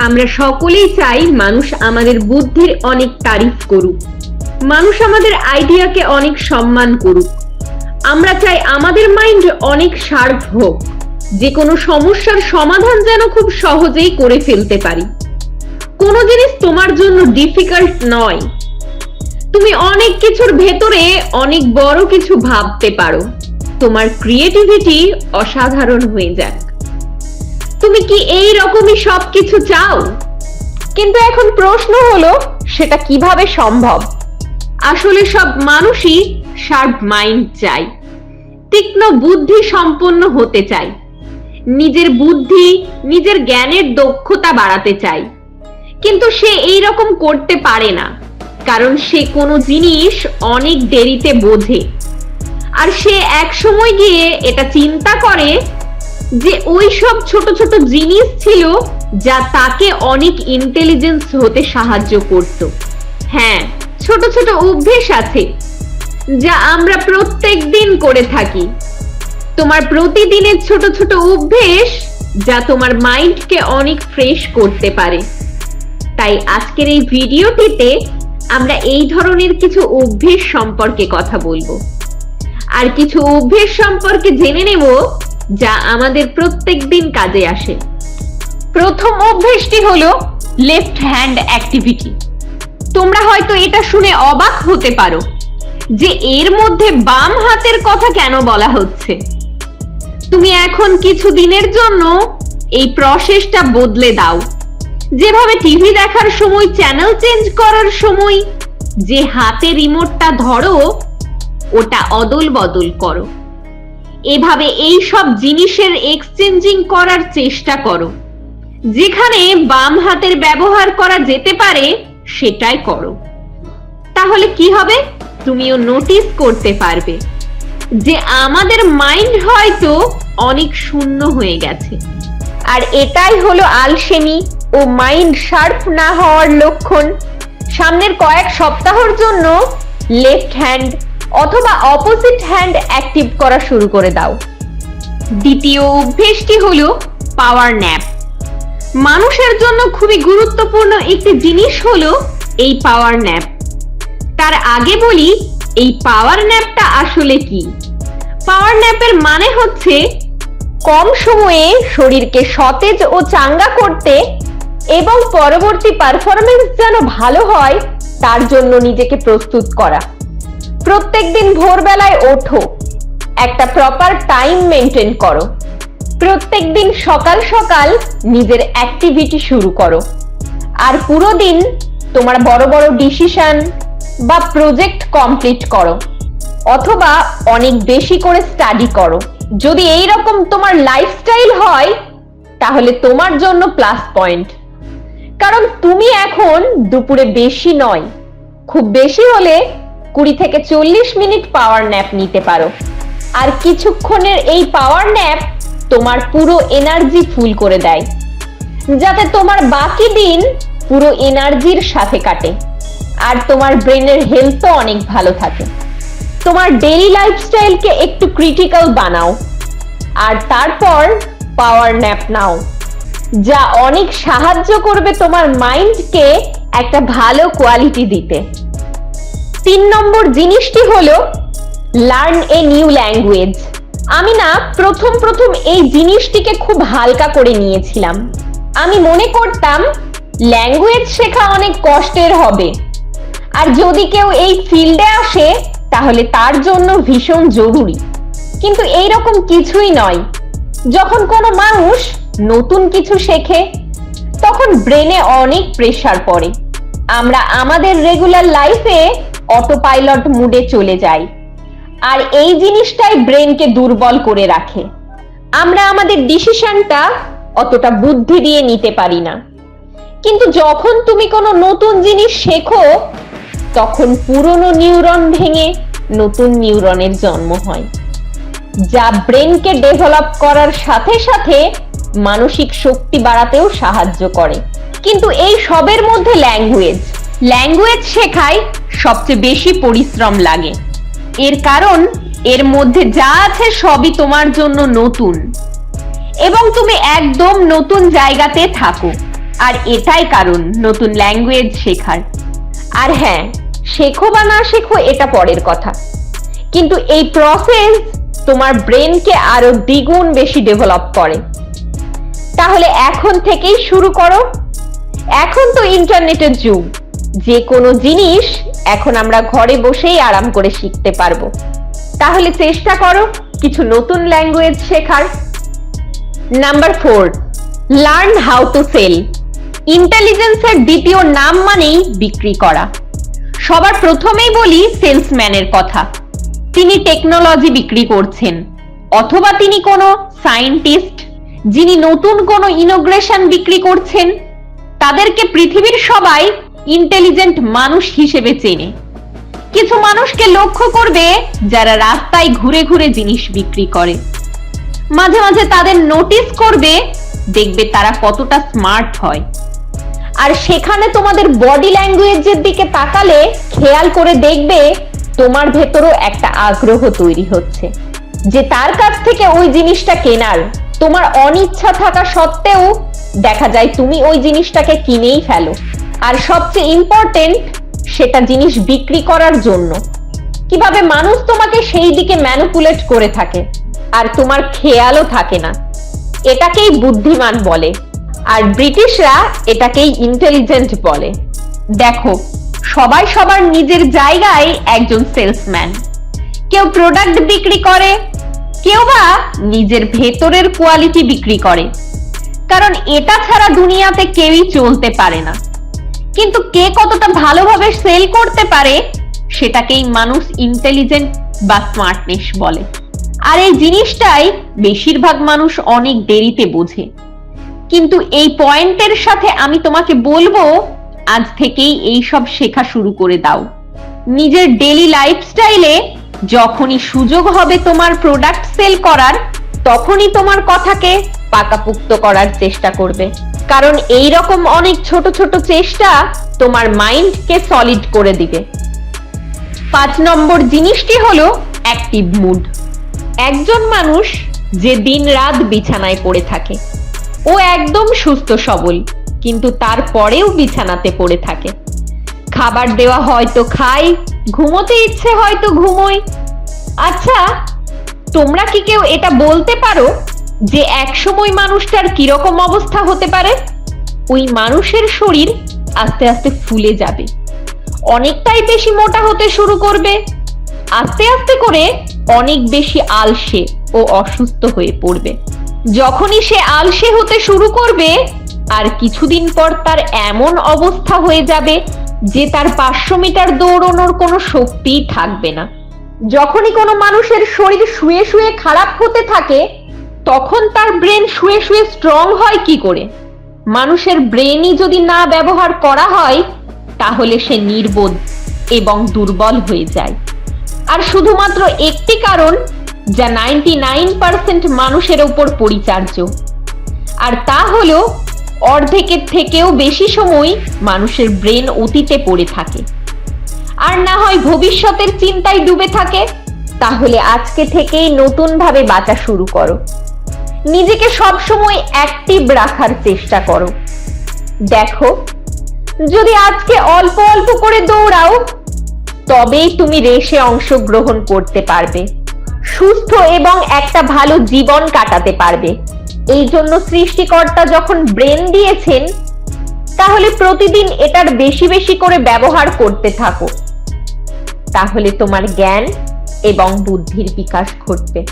আমরা সকলেই চাই মানুষ আমাদের বুদ্ধির অনেক তারিফ করুক। মানুষ আমাদের আইডিয়াকে অনেক সম্মান করুক। আমরা চাই আমাদের মাইন্ড অনেক শার্প হোক। যে কোনো সমস্যার সমাধান যেন খুব সহজেই করে ফেলতে পারি। কোনো জিনিস তোমার জন্য ডিফিকাল্ট নয়। তুমি অনেক কিছুর ভেতরে অনেক বড় কিছু ভাবতে পারো। তোমার ক্রিয়েটিভিটি অসাধারণ হয়ে যাক। তুমি কি এই রকমই সবকিছু চাও? কিন্তু এখন প্রশ্ন হলো, সেটা কীভাবে সম্ভব? আসলে সব মানুষই শার্প মাইন্ড চায়। তীক্ষ্ণ বুদ্ধি সম্পন্ন হতে চায়। নিজের বুদ্ধি, নিজের জ্ঞানের দক্ষতা বাড়াতে চায়। কিন্তু সে এই রকম করতে পারে না, কারণ সে কোনো জিনিস অনেক দেরিতে বোঝে। আর সে এক সময় গিয়ে এটা চিন্তা করে যে ওই সব ছোট ছোট জিনিস ছিল যা তাকে অনেক ইন্টেলিজেন্স হতে সাহায্য করত। হ্যাঁ ছোট ছোট অভ্যেস আছে যা আমরা প্রত্যেক দিন করে থাকি। তোমার প্রতিদিনের ছোট ছোট অভ্যেস যা তোমার মাইন্ডকে অনেক ফ্রেশ করতে পারে। তাই আজকের এই ভিডিওটিতে আমরা এই ধরনের কিছু অভ্যেস সম্পর্কে কথা বলব। আর কিছু অভ্যেস সম্পর্কে জেনে নেব যা আমাদের প্রত্যেক দিন কাজে আসে। প্রথম অভ্যেসটি হলো লেফট হ্যান্ড অ্যাক্টিভিটি তোমরা হয়তো এটা শুনে অবাক হতে পারো যে এর মধ্যে বাম হাতের কথা কেন বলা হচ্ছে। তুমি এখন কিছু দিনের জন্য এই প্রসেসটা বদলে দাও। যেভাবে টিভি দেখার সময় চ্যানেল চেঞ্জ করার সময়, যে হাতে রিমোটটা ধরো, ওটা অদল বদল করো। এভাবে এই সব জিনিসের এক্সচেঞ্জিং করার চেষ্টা করো। যেখানে বাম হাতের ব্যবহার করা যেতে পারে, সেটাই করো। তাহলে কি হবে? তুমিও নোটিস করতে পারবে যে আমাদের মাইন্ড হয়তো অনেক শূন্য হয়ে গেছে। আর এটাই হলো আলসেমি ও মাইন্ড শার্প না হওয়ার লক্ষণ। সামনের কয়েক সপ্তাহর জন্য লেফট হ্যান্ড অথবা অপোজিট হ্যান্ড অ্যাক্টিভ করা শুরু করে দাও। দ্বিতীয় অভ্যেসটি হলো পাওয়ার ন্যাপ মানুষের জন্য খুবই গুরুত্বপূর্ণ একটি জিনিস হলো এই পাওয়ার ন্যাপ তার আগে বলি, এই পাওয়ার ন্যাপটা আসলে কি? পাওয়ার ন্যাপের মানে হচ্ছে কম সময়ে শরীরকে সতেজ ও চাঙ্গা করতে এবং পরবর্তী পারফরমেন্স যেন ভালো হয়, তার জন্য নিজেকে প্রস্তুত করা। প্রত্যেকদিন ভোরবেলায় ওঠো। একটা প্রপার টাইম মেনটেন করো। প্রত্যেকদিন সকাল সকাল নিজের অ্যাক্টিভিটি শুরু করো। আর পুরো দিন তোমার বড় বড় ডিসিশন বা প্রজেক্ট কমপ্লিট করো। অথবা অনেক বেশি করে স্টাডি করো। যদি এই রকম তোমার লাইফস্টাইল হয়, তাহলে তোমার জন্য প্লাস পয়েন্ট কারণ তুমি এখন দুপুরে বেশি নয়। খুব বেশি হলে কুড়ি থেকে চল্লিশ মিনিট পাওয়ার ন্যাপ নিতে পারো। আর কিছুক্ষণের এই পাওয়ার ন্যাপ তোমার পুরো এনার্জি ফুল করে দেয়। যাতে তোমার বাকি দিন পুরো এনার্জির সাথে কাটে। আর তোমার ব্রেনের হেলথও অনেক ভালো থাকে। তোমার ডেইলি লাইফস্টাইলকে একটু ক্রিটিক্যাল বানাও। আর তারপর পাওয়ার ন্যাপ নাও। যা অনেক সাহায্য করবে তোমার মাইন্ডকে একটা ভালো কোয়ালিটি দিতে। তিন নম্বর জিনিসটি হলো লার্ন এ নিউ ল্যাঙ্গুয়েজ আমি না প্রথম প্রথম এই জিনিসটিকে খুব হালকা করে নিয়েছিলাম। আমি মনে করতাম ল্যাঙ্গুয়েজ শেখা অনেক কষ্টের হবে। আর যদি কেউ এই ফিল্ডে আসে, তাহলে তার জন্য ভীষণ জরুরি। কিন্তু এই রকম কিছুই নয়। যখন কোনো মানুষ নতুন কিছু শেখে, তখন ব্রেনে অনেক প্রেসার পড়ে। আমরা আমাদের রেগুলার লাইফে অটো পাইলট মুডে চলে যাই আর এই জিনিসটাই ব্রেনকে দুর্বল করে রাখে। আমরা আমাদের ডিসিশনটা অতটা বুদ্ধি দিয়ে নিতে পারি না। কিন্তু যখন তুমি কোনো নতুন জিনিস শেখো, তখন পুরনো নিউরন ভেঙে নতুন নিউরনের জন্ম হয়। যা ব্রেনকে ডেভেলপ করার সাথে সাথে মানসিক শক্তি বাড়াতেও সাহায্য করে। কিন্তু এই সবের মধ্যে ল্যাঙ্গুয়েজ ল্যাঙ্গুয়েজ শেখায় সবচেয়ে বেশি পরিশ্রম লাগে। এর কারণ, এর মধ্যে যা আছে সবই তোমার জন্য নতুন। এবং তুমি একদম নতুন জায়গাতে থাকো। আর এটাই কারণ, নতুন ল্যাঙ্গুয়েজ শেখার। আর হ্যাঁ শেখো বা না শেখো, এটা পরের কথা। কিন্তু এই প্রসেস তোমার ব্রেনকে আরও দ্বিগুণ বেশি ডেভেলপ করে। তাহলে এখন থেকেই শুরু করো। এখন তো ইন্টারনেটের যুগ। যে কোনো জিনিস এখন আমরা ঘরে বসেই আরাম করে শিখতে পারব। তাহলে চেষ্টা করো কিছু নতুন ল্যাঙ্গুয়েজ শেখার। Number four learn how to sell ইন্টেলিজেন্সের দ্বিতীয় নাম মানেই বিক্রি করা। সবার প্রথমেই বলি সেলসম্যানের কথা। তিনি টেকনোলজি বিক্রি করছেন। অথবা তিনি কোনো সায়েন্টিস্ট যিনি নতুন কোনো ইনোগ্রেশন বিক্রি করছেন। তাদেরকে পৃথিবীর সবাই ইন্টেলিজেন্ট মানুষ হিসেবে চেনে। কিছু মানুষকে লক্ষ্য করবে যারা রাস্তায় ঘুরে ঘুরে জিনিস বিক্রি করে। মাঝে মাঝে তাদের নোটিস করবে, দেখবে তারা কতটা স্মার্ট হয়। আর সেখানে তোমাদের বডি ল্যাঙ্গুয়েজের দিকে তাকালে খেয়াল করে দেখবে তোমার ভেতরও একটা আগ্রহ তৈরি হচ্ছে। যে তার কাছ থেকে ওই জিনিসটা কেনার, তোমার অনিচ্ছা থাকা সত্ত্বেও দেখা যায় তুমি ওই জিনিসটাকে কিনেই ফেলো। আর সবচেয়ে ইম্পর্টেন্ট সেটা জিনিস বিক্রি করার জন্য। কীভাবে মানুষ তোমাকে সেই দিকে ম্যানুপুলেট করে থাকে, আর তোমার খেয়ালও থাকে না। এটাকেই বুদ্ধিমান বলে, আর ব্রিটিশরা এটাকেই ইন্টেলিজেন্ট বলে। দেখো, সবাই সবার নিজের জায়গায় একজন সেলসম্যান কেউ প্রোডাক্ট বিক্রি করে, কেউ বা নিজের ভেতরের কোয়ালিটি বিক্রি করে। কারণ এটা ছাড়া দুনিয়াতে কেউই চলতে পারে না। কিন্তু কে কতটা ভালোভাবে সেল করতে পারে, সেটাকেই মানুষ ইন্টেলিজেন্ট বা স্মার্টনেস বলে। আর এই জিনিসটাই বেশিরভাগ মানুষ অনেক দেরিতে বোঝে। কিন্তু এই পয়েন্টের সাথে আমি তোমাকে বলব, আজ থেকেই এই সব শেখা শুরু করে দাও। নিজের ডেলি লাইফস্টাইলে যখনই সুযোগ হবে তোমার প্রোডাক্ট সেল করার, তখনই তোমার কথাকে পাকাপুক্ত করার চেষ্টা করবে। কারণ এই রকম অনেক ছোট ছোট চেষ্টা তোমার মাইন্ডকে সলিড করে দিবে। পাঁচ নম্বর জিনিসটি হলো অ্যাক্টিভ মুড একজন মানুষ যে দিন রাত বিছানায় পড়ে থাকে, ও একদম সুস্থ সবল, কিন্তু তারপরেও বিছানাতে পড়ে থাকে। খাবার দেওয়া হয়তো খাই, ঘুমোতে ইচ্ছে হয়তো ঘুমোই। আচ্ছা তোমরা কি কেউ এটা বলতে পারো? যে একসময় মানুষটার কীরকম অবস্থা হতে পারে, ওই মানুষের শরীর আস্তে আস্তে ফুলে যাবে। অনেকটাই বেশি মোটা হতে শুরু করবে। আস্তে আস্তে করে অনেক বেশি আলসে ও অসুস্থ হয়ে পড়বে। যখনই সে আলসে হতে শুরু করবে, আর কিছুদিন পর তার এমন অবস্থা হয়ে যাবে যে তার পাঁচশো মিটার দৌড়ানোর কোনো শক্তিই থাকবে না। যখনই কোনো মানুষের শরীর শুয়ে শুয়ে খারাপ হতে থাকে তখন তার ব্রেন শুয়ে শুয়ে স্ট্রং হয় কি করে? মানুষের ব্রেনই যদি না ব্যবহার করা হয়, তাহলে সে নির্বোধ এবং দুর্বল হয়ে যায়। আর শুধুমাত্র একটি কারণ, যা নাইনটি নাইন পার্সেন্ট মানুষের ওপর পরিচার্য। আর তা হলো, অর্ধেকের থেকেও বেশি সময় মানুষের ব্রেন অতীতে পড়ে থাকে। আর না হয় ভবিষ্যতের চিন্তায় ডুবে থাকে, তাহলে আজকে থেকেই নতুনভাবে বাঁচা শুরু করো। নিজেকে সবসময় অ্যাক্টিভ রাখার চেষ্টা করো। দেখো, যদি আজকে অল্প অল্প করে দৌড়াও, তবেই তুমি রেসে অংশগ্রহণ করতে পারবে। সুস্থ এবং একটা ভালো জীবন কাটাতে পারবে। এই জন্য সৃষ্টিকর্তা যখন ব্রেন দিয়েছেন, তাহলে প্রতিদিন এটার বেশি বেশি করে ব্যবহার করতে থাকো। তাহলে তোমার জ্ঞান এবং বুদ্ধির বিকাশ ঘটবে।